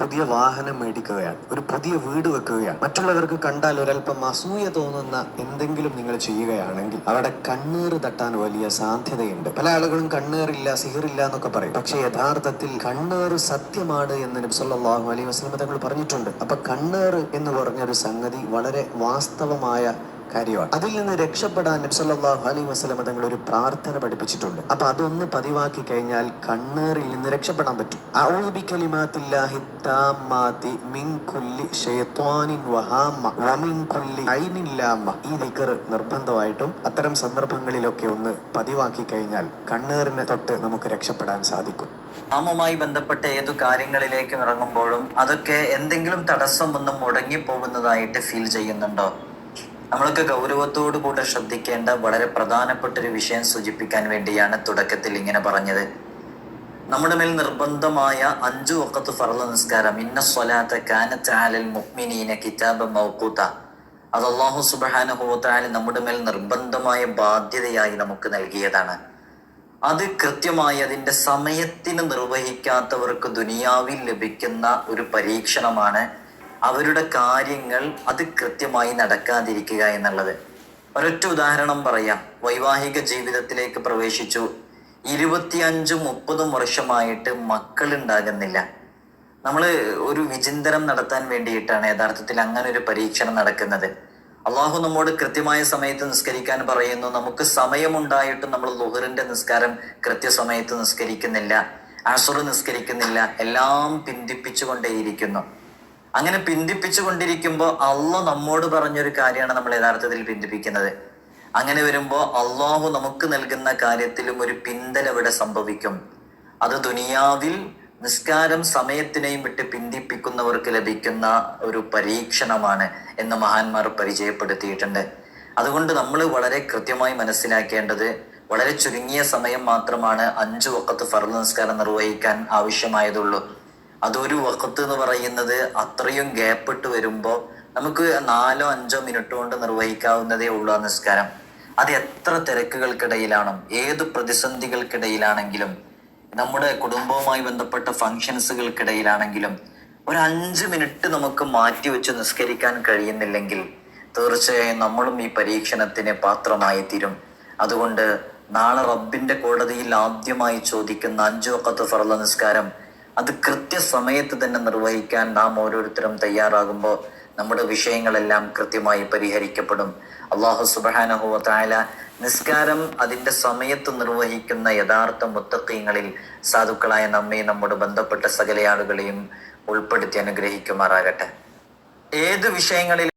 പുതിയ വാഹനം മേടിക്കുകയാണ് ഒരു പുതിയ വീട് വെക്കുകയാണ്. മറ്റുള്ളവർക്ക് കണ്ടാൽ ഒരല്പം അസൂയ തോന്നുന്ന എന്തെങ്കിലും നിങ്ങൾ ചെയ്യുകയാണെങ്കിൽ അവിടെ കണ്ണീർ തട്ടാൻ വലിയ സാധ്യതയുണ്ട്. പല ആളുകളും കണ്ണീറില്ല സിഹിറില്ല എന്നൊക്കെ പറയും. പക്ഷെ യഥാർത്ഥത്തിൽ കണ്ണേർ സത്യമാണ് എന്ന് നബി സല്ലല്ലാഹു അലൈഹി വസല്ലം തങ്ങൾ പറഞ്ഞിട്ടുണ്ട്. അപ്പൊ കണ്ണേർ എന്ന് പറഞ്ഞൊരു സംഗതി വളരെ വാസ്തവമായ കാര്യമാണ്. അതിൽ നിന്ന് രക്ഷപ്പെടാൻ നബി അലൈ വസല്ലം തങ്ങൾ ഒരു പ്രാർത്ഥന പഠിപ്പിച്ചിട്ടുണ്ട്. അപ്പൊ അതൊന്ന് പതിവാക്കി കഴിഞ്ഞാൽ കണ്ണേറിൽ നിന്ന് രക്ഷപ്പെടാൻ പറ്റും. ഈ ദിക്ർ നിർബന്ധമായിട്ടും അത്തരം സന്ദർഭങ്ങളിലൊക്കെ ഒന്ന് പതിവാക്കി കഴിഞ്ഞാൽ കണ്ണേറിനെ തൊട്ട് നമുക്ക് രക്ഷപ്പെടാൻ സാധിക്കും. നാമുമായി ബന്ധപ്പെട്ട ഏതു കാര്യങ്ങളിലേക്കും ഇറങ്ങുമ്പോഴും അതൊക്കെ എന്തെങ്കിലും തടസ്സം ഒന്നും മുടങ്ങിപ്പോകുന്നതായിട്ട് ഫീൽ ചെയ്യുന്നുണ്ടോ? നമ്മളൊക്കെ ഗൗരവത്തോടു കൂടെ ശ്രദ്ധിക്കേണ്ട വളരെ പ്രധാനപ്പെട്ട ഒരു വിഷയം സൂചിപ്പിക്കാൻ വേണ്ടിയാണ് തുടക്കത്തിൽ ഇങ്ങനെ പറഞ്ഞത്. നമ്മുടെ മേൽ നിർബന്ധമായ അഞ്ചു വക്കത്ത് ഫറല നിസ്കാരം ഇന്ന സ്വലാത്ത കാനത്ത് ആലൽ മുഅ്മിനീന കിതാബ മൗഖൂത്ത അത് അള്ളാഹു സുബ്ഹാനഹു നമ്മുടെ മേൽ നിർബന്ധമായ ബാധ്യതയായി നമുക്ക് നൽകിയതാണ്. അത് കൃത്യമായി അതിന്റെ സമയത്തിന് നിർവഹിക്കാത്തവർക്ക് ദുനിയാവിൽ ലഭിക്കുന്ന ഒരു പരീക്ഷണമാണ് അവരുടെ കാര്യങ്ങൾ അത് കൃത്യമായി നടക്കാതിരിക്കുക എന്നുള്ളത്. ഒരൊറ്റ ഉദാഹരണം പറയാം. വൈവാഹിക ജീവിതത്തിലേക്ക് പ്രവേശിച്ചു. ഇരുപത്തിയഞ്ചും മുപ്പതും വർഷമായിട്ട് മക്കൾ ഉണ്ടാകുന്നില്ല നമ്മൾ ഒരു വിചിന്തനം നടത്താൻ വേണ്ടിയിട്ടാണ് യഥാർത്ഥത്തിൽ അങ്ങനെ ഒരു പരീക്ഷണം നടക്കുന്നത്. അള്ളാഹു നമ്മോട് കൃത്യമായ സമയത്ത് നിസ്കരിക്കാൻ പറയുന്നു. നമുക്ക് സമയമുണ്ടായിട്ടും നമ്മൾ ലുഹറിന്റെ നിസ്കാരം കൃത്യസമയത്ത് നിസ്കരിക്കുന്നില്ല. അസുർ നിസ്കരിക്കുന്നില്ല. എല്ലാം പിന്തിപ്പിച്ചുകൊണ്ടേയിരിക്കുന്നു. അങ്ങനെ പിന്തിപ്പിച്ചു കൊണ്ടിരിക്കുമ്പോൾ അള്ള നമ്മോട് പറഞ്ഞൊരു കാര്യമാണ് നമ്മൾ യഥാർത്ഥത്തിൽ പിന്തിപ്പിക്കുന്നത്. അങ്ങനെ വരുമ്പോൾ അള്ളാഹു നമുക്ക് നൽകുന്ന കാര്യത്തിലും ഒരു പിന്തൽ ഇവിടെ സംഭവിക്കും. അത് ദുനിയാവിൽ നിസ്കാരം സമയത്തിനെയും വിട്ട് പിന്തിപ്പിക്കുന്നവർക്ക് ലഭിക്കുന്ന ഒരു പരീക്ഷണമാണ് എന്ന് മഹാന്മാർ പരിചയപ്പെടുത്തിയിട്ടുണ്ട്. അതുകൊണ്ട് നമ്മൾ വളരെ കൃത്യമായി മനസ്സിലാക്കേണ്ടത് വളരെ ചുരുങ്ങിയ സമയം മാത്രമാണ് അഞ്ചു വക്കത്ത് ഫർദ് നിസ്കാരം നിർവഹിക്കാൻ ആവശ്യമായതുള്ളൂ. അതൊരു വക്കത്ത് എന്ന് പറയുന്നത് അത്രയും ഗ്യാപ്പിട്ട് വരുമ്പോൾ നമുക്ക് നാലോ അഞ്ചോ മിനിറ്റ് കൊണ്ട് നിർവഹിക്കാവുന്നതേ ഉള്ളൂ ആ നിസ്കാരം. അത് എത്ര തിരക്കുകൾക്കിടയിലാണ് ഏത് പ്രതിസന്ധികൾക്കിടയിലാണെങ്കിലും നമ്മുടെ കുടുംബവുമായി ബന്ധപ്പെട്ട ഫങ്ഷൻസുകൾക്കിടയിലാണെങ്കിലും ഒരു അഞ്ച് മിനിറ്റ് നമുക്ക് മാറ്റി വെച്ച് നിസ്കരിക്കാൻ കഴിയുന്നില്ലെങ്കിൽ തീർച്ചയായും നമ്മളും ഈ പരീക്ഷണത്തിന് പാത്രമായി തീരും അതുകൊണ്ട് നാളെ റബ്ബിന്റെ കോടതിയിൽ ആദ്യമായി ചോദിക്കുന്ന അഞ്ചു വക്കത്ത് ഫർള നിസ്കാരം അത് കൃത്യസമയത്ത് തന്നെ നിർവഹിക്കാൻ നാം ഓരോരുത്തരും തയ്യാറാകുമ്പോൾ നമ്മുടെ വിഷയങ്ങളെല്ലാം കൃത്യമായി പരിഹരിക്കപ്പെടും. അള്ളാഹു സുബാനഹുല നിസ്കാരം അതിന്റെ സമയത്ത് നിർവഹിക്കുന്ന യഥാർത്ഥ മുത്തക്കീങ്ങളിൽ സാധുക്കളായ നമ്മെ നമ്മോട് ബന്ധപ്പെട്ട സകല ആളുകളെയും ഉൾപ്പെടുത്തി അനുഗ്രഹിക്കുമാറാകട്ടെ. ഏത് വിഷയങ്ങളിൽ